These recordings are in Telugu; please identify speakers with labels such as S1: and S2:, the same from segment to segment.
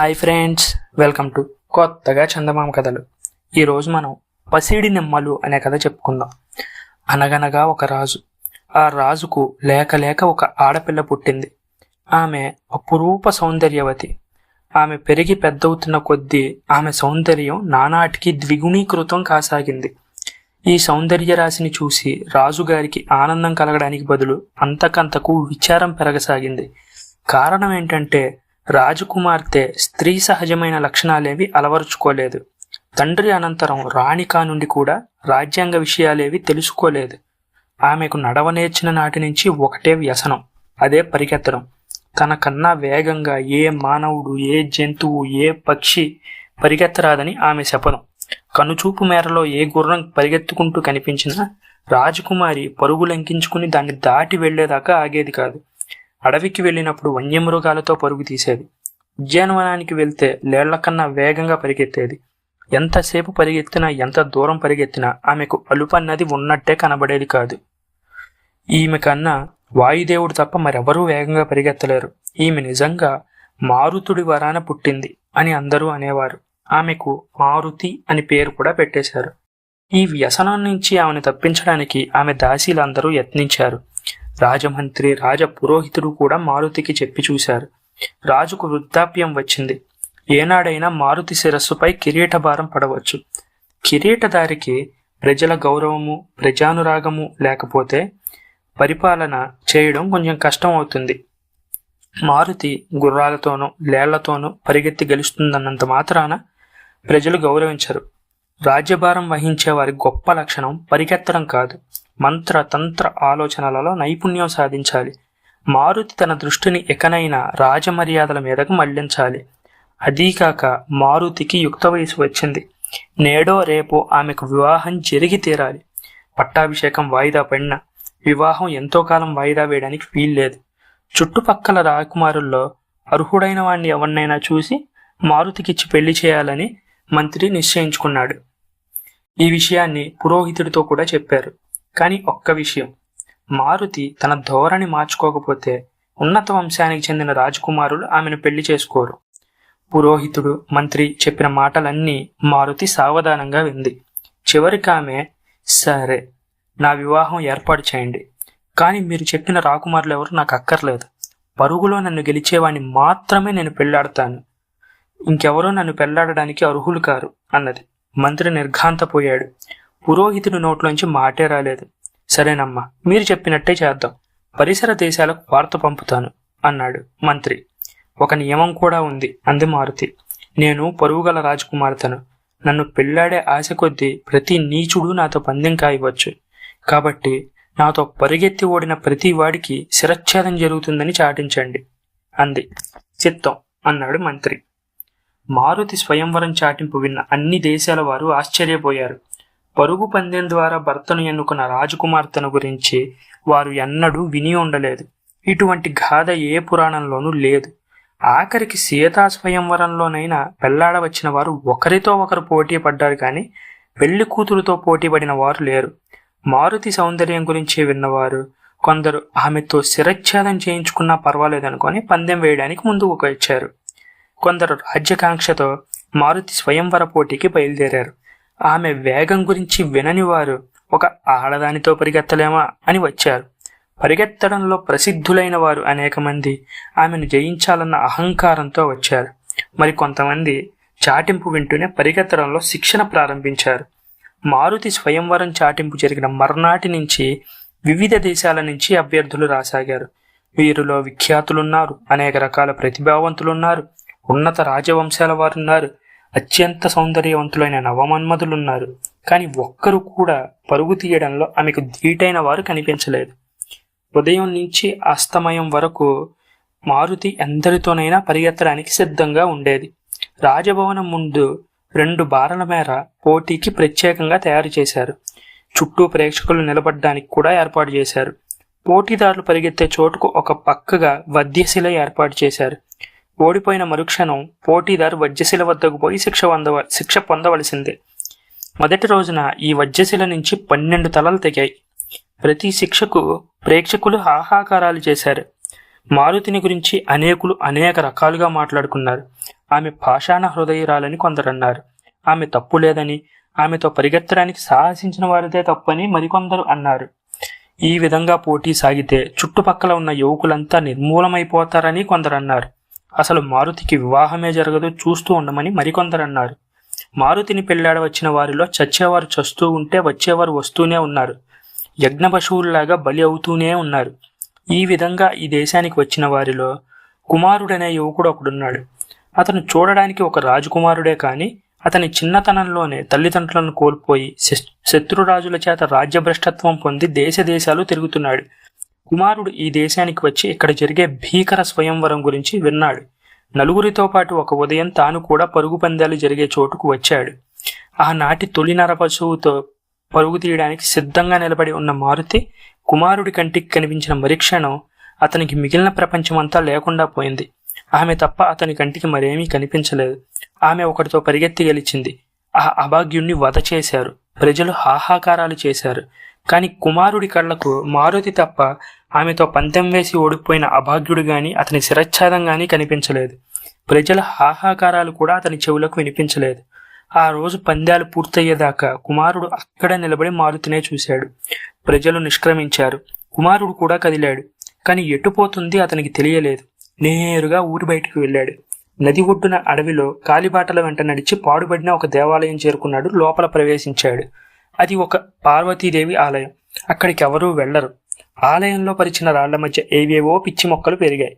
S1: హాయ్ ఫ్రెండ్స్ వెల్కమ్ టు కొత్తగా చందమామ కథలు. ఈరోజు మనం పసిడి నిమ్మలు అనే కథ చెప్పుకుందాం. అనగనగా ఒక రాజు. ఆ రాజుకు లేక లేక ఒక ఆడపిల్ల పుట్టింది. ఆమె అపురూప సౌందర్యవతి. ఆమె పెరిగి పెద్దవుతున్న కొద్దీ ఆమె సౌందర్యం నానాటికి ద్విగుణీకృతం కాసాగింది. ఈ సౌందర్య రాశిని చూసి రాజుగారికి ఆనందం కలగడానికి బదులు అంతకంతకు విచారం పెరగసాగింది. కారణం ఏంటంటే రాజకుమార్తె స్త్రీ సహజమైన లక్షణాలేవి అలవరుచుకోలేదు. తండ్రి అనంతరం రాణి కానుండి కూడా రాజ్యాంగ విషయాలేవి తెలుసుకోలేదు. ఆమెకు నడవ నేర్చిన నాటి నుంచి ఒకటే వ్యసనం అదే పరిగెత్తడం. తనకన్నా వేగంగా ఏ మానవుడు ఏ జంతువు ఏ పక్షి పరిగెత్తరాదని ఆమె శపథం కనుచూపు మేరలో ఏ గుర్రం పరిగెత్తుకుంటూ కనిపించినా రాజకుమారి పరుగు లంకించుకుని దాన్ని దాటి వెళ్ళేదాకా ఆగేది కాదు. అడవికి వెళ్ళినప్పుడు వన్యమృగాలతో పరుగు తీసేది. ఉద్యానవనానికి వెళ్తే లేళ్ళ కన్నా వేగంగా పరిగెత్తేది. ఎంతసేపు పరిగెత్తినా ఎంత దూరం పరిగెత్తినా ఆమెకు అలుపన్నది ఉన్నట్టే కనబడేది కాదు. ఈమె కన్నా వాయుదేవుడు తప్ప మరెవరూ వేగంగా పరిగెత్తలేరు. ఈమె నిజంగా మారుతుడి వరాన పుట్టింది అని అందరూ అనేవారు. ఆమెకు మారుతి అని పేరు కూడా పెట్టేశారు. ఈ వ్యసనం నుంచి ఆమెను తప్పించడానికి ఆమె దాసీలందరూ యత్నించారు. రాజమంత్రి రాజ పురోహితుడు కూడా మారుతికి చెప్పి చూశారు. రాజుకు వృద్ధాప్యం వచ్చింది. ఏనాడైనా మారుతి శిరస్సుపై కిరీట భారం పడవచ్చు. కిరీటదారికి ప్రజల గౌరవము ప్రజానురాగము లేకపోతే పరిపాలన చేయడం కొంచెం కష్టం అవుతుంది. మారుతి గుర్రాలతోనూ లేళ్ళతోనూ పరిగెత్తి గెలుస్తుందన్నంత మాత్రాన ప్రజలు గౌరవించరు. రాజ్యభారం వహించే వారి గొప్ప లక్షణం పరిగెత్తడం కాదు. మంత్ర తంత్ర ఆలోచనలలో నైపుణ్యం సాధించాలి. మారుతి తన దృష్టిని ఎకనైనా రాజమర్యాదల మీదకు మళ్ళించాలి. అదీకాక మారుతికి యుక్త వయసు వచ్చింది. నేడో రేపో ఆమెకు వివాహం జరిగి తీరాలి. పట్టాభిషేకం వాయిదా పడిన వివాహం ఎంతో కాలం వాయిదా వేయడానికి వీల్లేదు చుట్టుపక్కల రాకుమారుల్లో అర్హుడైన వాణ్ణి ఎవరినైనా చూసి మారుతికిచ్చి పెళ్ళి చేయాలని మంత్రి నిశ్చయించుకున్నాడు. ఈ విషయాన్ని పురోహితుడితో కూడా చెప్పారు. కానీ ఒక్క విషయం. మారుతి తన ధోరణి మార్చుకోకపోతే ఉన్నత వంశానికి చెందిన రాజకుమారులు ఆమెను పెళ్ళి చేసుకోరు. పురోహితుడు మంత్రి చెప్పిన మాటలన్నీ మారుతి సావధానంగా వింది. చివరికి ఆమె సరే నా వివాహం ఏర్పాటు చేయండి. కానీ మీరు చెప్పిన రాకుమారులు ఎవరు నాకు అక్కర్లేదు. పరుగులో నన్ను గెలిచేవాడిని మాత్రమే నేను పెళ్ళాడతాను. ఇంకెవరో నన్ను పెళ్ళాడడానికి అర్హులు కారు అన్నది. మంత్రి నిర్ఘాంతపోయాడు. పురోహితుడి నోట్లోంచి మాటే రాలేదు. సరేనమ్మా మీరు చెప్పినట్టే చేద్దాం. పరిసర దేశాలకు వార్త పంపుతాను అన్నాడు మంత్రి. ఒక నియమం కూడా ఉంది అంది మారుతి. నేను పరుగుగల రాజకుమార్తెను. నన్ను పెళ్ళాడే ఆశ కొద్దీ ప్రతి నీచుడు నాతో పందెం కాయవచ్చు. కాబట్టి నాతో పరిగెత్తి ఓడిన ప్రతి వాడికి శిరచ్ఛేదం జరుగుతుందని చాటించండి అంది. చిత్తం అన్నాడు మంత్రి. మారుతి స్వయంవరం చాటింపు విన్న అన్ని దేశాల వారు ఆశ్చర్యపోయారు. పరుగు పందెం ద్వారా భర్తను ఎన్నుకున్న రాజకుమార్తెను గురించి వారు ఎన్నడూ విని ఉండలేదు. ఇటువంటి గాథ ఏ పురాణంలోనూ లేదు. ఆఖరికి సీతా స్వయంవరంలోనైనా పెళ్ళాడవచ్చిన వారు ఒకరితో ఒకరు పోటీ పడ్డారు కానీ పెళ్ళి కూతురుతో పోటీ పడిన వారు లేరు. మారుతి సౌందర్యం గురించి విన్నవారు కొందరు ఆమెతో శిరచ్ఛేదం చేయించుకున్నా పర్వాలేదనుకొని పందెం వేయడానికి ముందుకు వచ్చారు. కొందరు రాజ్యకాంక్షతో మారుతి స్వయంవర పోటీకి బయలుదేరారు. ఆమె వేగం గురించి వినని వారు ఒక ఆడదానితో పరిగెత్తలేమా అని వచ్చారు. పరిగెత్తడంలో ప్రసిద్ధులైన వారు అనేక మంది ఆమెను జయించాలన్న అహంకారంతో వచ్చారు. మరి కొంతమంది చాటింపు వింటూనే పరిగెత్తడంలో శిక్షణ ప్రారంభించారు. మారుతి స్వయంవరం చాటింపు జరిగిన మర్నాటి నుంచి వివిధ దేశాల నుంచి అభ్యర్థులు రాసాగారు. వీరిలో విఖ్యాతులున్నారు అనేక రకాల ప్రతిభావంతులున్నారు ఉన్నత రాజవంశాల వారున్నారు అత్యంత సౌందర్యవంతులైన నవమన్మధులున్నారు. కానీ ఒక్కరు కూడా పరుగు తీయడంలో ఆమెకు ధీటైన వారు కనిపించలేదు. ఉదయం నుంచి అస్తమయం వరకు మారుతి ఎందరితోనైనా పరిగెత్తడానికి సిద్ధంగా ఉండేది. రాజభవనం ముందు రెండు బారల మేర పోటీకి ప్రత్యేకంగా తయారు చేశారు. చుట్టూ ప్రేక్షకులు నిలబడడానికి కూడా ఏర్పాటు చేశారు. పోటీదారులు పరిగెత్తే చోటుకు ఒక పక్కగా వద్యశిల ఏర్పాటు చేశారు. ఓడిపోయిన మరుక్షణం పోటీదారు వజ్రశిల వద్దకు పోయి శిక్ష పొందవ శిక్ష పొందవలసిందే. మొదటి రోజున ఈ వజ్రశిల నుంచి పన్నెండు తలలు తెగాయి. ప్రతి శిక్షకు ప్రేక్షకులు హాహాకారాలు చేశారు. మారుతిని గురించి అనేకులు అనేక రకాలుగా మాట్లాడుకున్నారు. ఆమె పాషాణ హృదయురాలని కొందరన్నారు. ఆమె తప్పు లేదని ఆమెతో పరిగెత్తడానికి సాహసించిన వారిదే తప్పని మరికొందరు అన్నారు. ఈ విధంగా పోటీ సాగితే చుట్టుపక్కల ఉన్న యువకులంతా నిర్మూలమైపోతారని కొందరన్నారు. అసలు మారుతికి వివాహమే జరగదు చూస్తూ ఉండమని మరికొందరు అన్నారు మారుతిని పెళ్ళాడ వచ్చిన వారిలో చచ్చేవారు చస్తూ ఉంటే వచ్చేవారు వస్తూనే ఉన్నారు. యజ్ఞ పశువుల్లాగా బలి అవుతూనే ఉన్నారు. ఈ విధంగా ఈ దేశానికి వచ్చిన వారిలో కుమారుడనే యువకుడు ఒకడున్నాడు. అతను చూడడానికి ఒక రాజకుమారుడే కానీ అతని చిన్నతనంలోనే తల్లిదండ్రులను కోల్పోయి శత్రురాజుల చేత రాజ్యభ్రష్టత్వం పొంది దేశ దేశాలు తిరుగుతున్నాడు. కుమారుడు ఈ దేశానికి వచ్చి ఇక్కడ జరిగే భీకర స్వయంవరం గురించి విన్నాడు. నలుగురితో పాటు ఒక ఉదయం తాను కూడా పరుగు పందాలు జరిగే చోటుకు వచ్చాడు. ఆనాటి తొలి నర పశువుతో పరుగు తీయడానికి సిద్ధంగా నిలబడి ఉన్న మారుతి కుమారుడి కంటికి కనిపించిన మరిక్షణం అతనికి మిగిలిన ప్రపంచమంతా లేకుండా పోయింది. ఆమె తప్ప అతని కంటికి మరేమీ కనిపించలేదు. ఆమె ఒకటితో పరిగెత్తి గెలిచింది. ఆ అభాగ్యుణ్ణి వధ చేశారు. ప్రజలు హాహాకారాలు చేశారు. కానీ కుమారుడి కళ్ళకు మారుతి తప్ప ఆమెతో పందెం వేసి ఓడిపోయిన అభాగ్యుడు గాని అతని శిరచ్ఛేదం గాని కనిపించలేదు. ప్రజల హాహాకారాలు కూడా అతని చెవులకు వినిపించలేదు. ఆ రోజు పందాలు పూర్తయ్యేదాకా కుమారుడు అక్కడ నిలబడి మారుతినే చూశాడు. ప్రజలు నిష్క్రమించారు. కుమారుడు కూడా కదిలాడు. కానీ ఎటుపోతుంది అతనికి తెలియలేదు. నేరుగా ఊరి బయటకు వెళ్ళాడు. నది ఒడ్డున అడవిలో కాలిబాటల వెంట నడిచి పాడుబడిన ఒక దేవాలయం చేరుకున్నాడు. లోపల ప్రవేశించాడు. అది ఒక పార్వతీదేవి ఆలయం. అక్కడికి ఎవరూ వెళ్ళరు ఆలయంలో పరిచిన రాళ్ళ మధ్య ఏవేవో పిచ్చి మొక్కలు పెరిగాయి.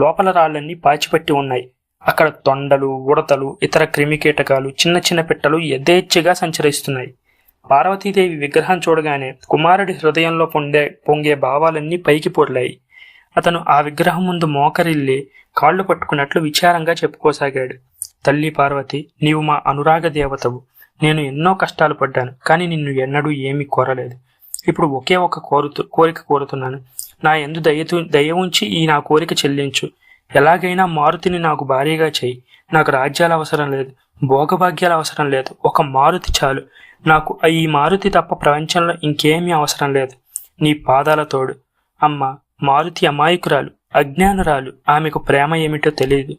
S1: లోపల రాళ్ళన్నీ పాచిపట్టి ఉన్నాయి. అక్కడ తొండలు ఉడతలు ఇతర క్రిమికీటకాలు చిన్న చిన్న పిట్టలు యథేచ్ఛగా సంచరిస్తున్నాయి. పార్వతీదేవి విగ్రహం చూడగానే కుమారుడి హృదయంలో పొందే పొంగే భావాలన్నీ పైకి పొర్లాయి. అతను ఆ విగ్రహం ముందు మోకరిల్లి కాళ్ళు పట్టుకున్నట్లు విచారంగా చెప్పుకోసాగాడు. తల్లి పార్వతి నీవు మా అనురాగ దేవతవు. నేను ఎన్నో కష్టాలు పడ్డాను కానీ నిన్ను ఎన్నడూ ఏమీ కోరలేదు. ఇప్పుడు ఒకే ఒక కోరుతూ కోరిక కోరుతున్నాను. నా ఎందు దయతు దయ ఉంచి ఈ నా కోరిక చెల్లించు. ఎలాగైనా మారుతిని నాకు భారీగా చేయి. నాకు రాజ్యాల అవసరం లేదు భోగభాగ్యాల అవసరం లేదు. ఒక మారుతి చాలు. నాకు ఈ మారుతి తప్ప ప్రపంచంలో ఇంకేమీ అవసరం లేదు. నీ పాదాల తోడు. అమ్మ మారుతి అమాయకురాలు అజ్ఞానురాలు. ఆమెకు ప్రేమ ఏమిటో తెలియదు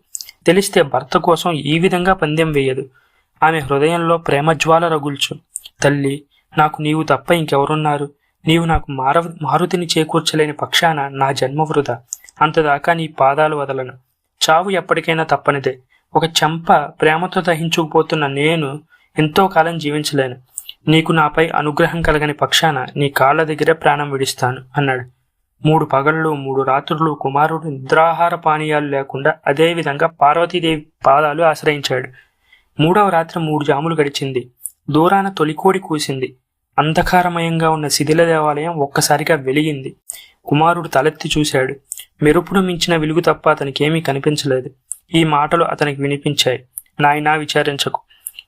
S1: తెలిస్తే భర్త కోసం ఈ విధంగా పందెం వేయదు. ఆమె హృదయంలో ప్రేమ జ్వాల రగుల్చు. తల్లి నాకు నీవు తప్ప ఇంకెవరున్నారు? నీవు నాకు మారవ మారుతిని చేకూర్చలేని పక్షాన నా జన్మ వృధా. అంతదాకా నీ పాదాలు వదలను. చావు ఎప్పటికైనా తప్పనిదే. ఒక చెంప ప్రేమతో దహించుకుపోతున్న నేను ఎంతో కాలం జీవించలేను. నీకు నాపై అనుగ్రహం కలగని పక్షాన నీ కాళ్ళ దగ్గరే ప్రాణం విడిస్తాను అన్నాడు. మూడు పగళ్ళు మూడు రాత్రులు కుమారుడు నిద్రాహార పానీయాలు లేకుండా అదేవిధంగా పార్వతీదేవి పాదాలు ఆశ్రయించాడు. మూడవ రాత్రి మూడు జాములు గడిచింది. దూరాన తొలికోడి కూసింది. అంధకారమయంగా ఉన్న శిథిల దేవాలయం ఒక్కసారిగా వెలిగింది. కుమారుడు తలెత్తి చూశాడు. మెరుపును మించిన వెలుగు తప్ప అతనికేమీ కనిపించలేదు. ఈ మాటలు అతనికి వినిపించాయి. నాయనా విచారించకు.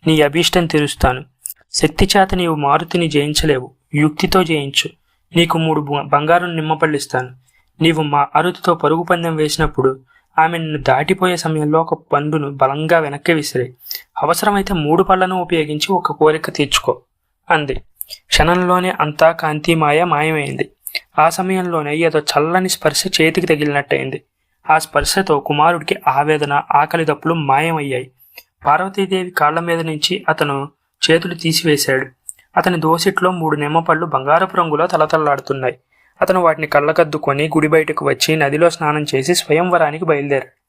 S1: నీ అభీష్టం తీరుస్తాను. శక్తి చేత నీవు మారుతిని జయించలేవు. యుక్తితో జయించు. నీకు మూడు బు- నిమ్మపళ్ళిస్తాను నీవు మా అరుతితో పరుగు పందెం వేసినప్పుడు ఆమె నిన్ను దాటిపోయే సమయంలో ఒక పండును బలంగా వెనక్కి విసిరే. అవసరమైతే మూడు పళ్ళను ఉపయోగించి ఒక కోరిక తీర్చుకో అంది. క్షణంలోనే అంతా కాంతిమాయ మాయమైంది. ఆ సమయంలోనే ఏదో చల్లని స్పర్శ చేతికి తగిలినట్టయింది. ఆ స్పర్శతో కుమారుడికి ఆవేదన ఆకలి దప్పులు మాయమయ్యాయి. పార్వతీదేవి కాళ్ళ మీద నుంచి అతను చేతులు తీసివేశాడు. అతని దోసిట్లో మూడు నిమ్మపళ్ళు బంగారపు రంగులో తలతల్లాడుతున్నాయి. అతను వాటిని కళ్ళకద్దుకొని గుడి బయటకు వచ్చి నదిలో స్నానం చేసి స్వయంవరానికి బయలుదేరాడు.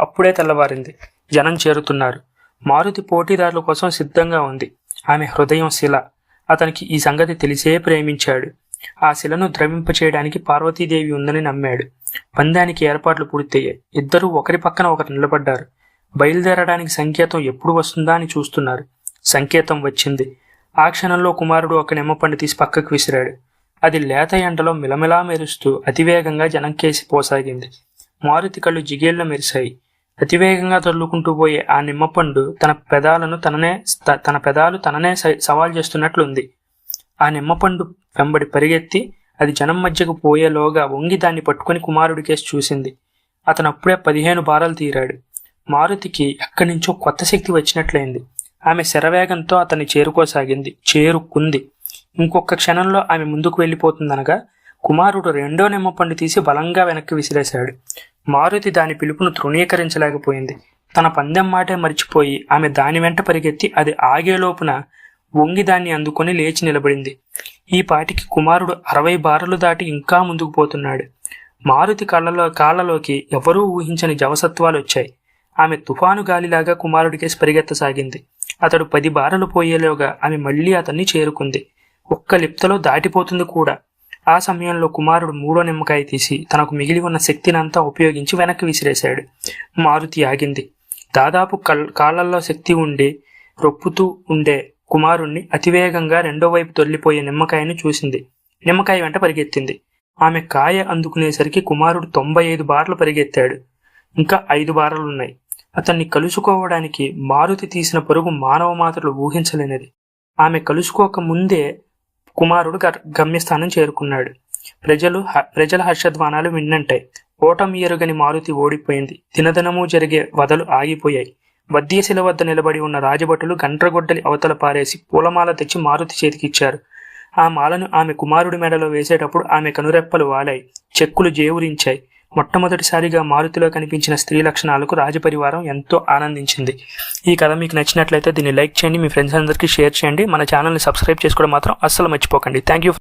S1: అప్పుడే తెల్లవారింది. జనం చేరుతున్నారు. మారుతి పోటీదారుల కోసం సిద్ధంగా ఉంది. ఆమె హృదయం శిల. అతనికి ఈ సంగతి తెలిసే ప్రేమించాడు. ఆ శిలను ద్రవింపచేయడానికి పార్వతీదేవి ఉందని నమ్మాడు. పందానికి ఏర్పాట్లు పూర్తయ్యాయి. ఇద్దరూ ఒకరి పక్కన ఒకరు నిలబడ్డారు. బయలుదేరడానికి సంకేతం ఎప్పుడు వస్తుందా అని చూస్తున్నారు. సంకేతం వచ్చింది. ఆ క్షణంలో కుమారుడు ఒక నిమ్మపండు తీసి పక్కకు విసిరాడు. అది లేత ఎండలో మిలమిలా మెరుస్తూ అతివేగంగా జనంకేసి పోసాగింది. మారుతి కళ్ళు జిగేళ్ళ మెరిశాయి. అతివేగంగా తల్లుకుంటూ పోయే ఆ నిమ్మపండు తన పెదాలను తననే తన పెదాలు తననే స- సవాల్ చేస్తున్నట్లుంది. ఆ నిమ్మపండు వెంబడి పరిగెత్తి అది జనం మధ్యకు పోయేలోగా వంగి దాన్ని పట్టుకుని కుమారుడికేసి చూసింది. అతను అప్పుడే పదిహేను బారాలు తీరాడు. మారుతికి ఎక్కడి నుంచో కొత్త శక్తి వచ్చినట్లయింది. ఆమె శరవేగంతో అతన్ని చేరుకోసాగింది. చేరుకుంది. ఇంకొక క్షణంలో ఆమె ముందుకు వెళ్ళిపోతుందనగా కుమారుడు రెండో నిమ్మపండు తీసి బలంగా వెనక్కి విసిరేశాడు. మారుతి దాని పిలుపును తృణీకరించలేకపోయింది. తన పందెం మాటే మర్చిపోయి ఆమె దాని వెంట పరిగెత్తి అది ఆగేలోపున వంగి దాన్ని అందుకొని లేచి నిలబడింది. ఈ పాటికి కుమారుడు అరవై బారలు దాటి ఇంకా ముందుకు పోతున్నాడు. మారుతి కళ్ళలో కాళ్ళలోకి ఎవరూ ఊహించని జవసత్వాలు వచ్చాయి. ఆమె తుఫాను గాలిలాగా కుమారుడికేసి పరిగెత్తసాగింది అతడు పది బారలు పోయేలోగా ఆమె మళ్ళీ అతన్ని చేరుకుంది. ఒక్క లిప్తలో దాటిపోతుంది కూడా. ఆ సమయంలో కుమారుడు మూడో నిమ్మకాయ తీసి తనకు మిగిలి ఉన్న శక్తినంతా ఉపయోగించి వెనక్కి విసిరేశాడు. మారుతి ఆగింది. దాదాపు కల్ కాళ్ళల్లో శక్తి ఉండి రొప్పుతూ ఉండే కుమారుణ్ణి అతివేగంగా రెండో వైపు తొల్లిపోయే నిమ్మకాయను చూసింది. నిమ్మకాయ వెంట పరిగెత్తింది. ఆమె కాయ అందుకునేసరికి కుమారుడు తొంభై ఐదు బార్లు పరిగెత్తాడు. ఇంకా ఐదు బార్లున్నాయి. అతన్ని కలుసుకోవడానికి మారుతి తీసిన పరుగు మానవ మాత్రలు ఊహించలేనిది. ఆమె కలుసుకోక ముందే కుమారుడు గమ్యస్థానం చేరుకున్నాడు. ప్రజలు హ- ప్రజల హర్షధ్వానాలు విన్నంటాయి ఓటమి ఎరుగని మారుతి ఓడిపోయింది. దినదినము జరిగే వదలు ఆగిపోయాయి. వద్యశిల వద్ద నిలబడి ఉన్న రాజభటులు గండ్రగొడ్డలి అవతల పారేసి పూలమాల తెచ్చి మారుతి చేతికిచ్చారు. ఆ మాలను ఆమె కుమారుడి మెడలో వేసేటప్పుడు ఆమె కనురెప్పలు వాలాయి. చెక్కులు జేవురించాయి. మొట్టమొదటిసారిగా మారుతిలో కనిపించిన స్త్రీ లక్షణాలకు రాజపరివారం ఎంతో ఆనందించింది. ఈ కథ మీకు నచ్చినట్లయితే దీన్ని లైక్ చేయండి మీ ఫ్రెండ్స్ అందరికీ షేర్ చేయండి. మన ఛానల్ని సబ్స్క్రైబ్ చేసుకోవడం మాత్రం అస్సలు మర్చిపోకండి. Thank you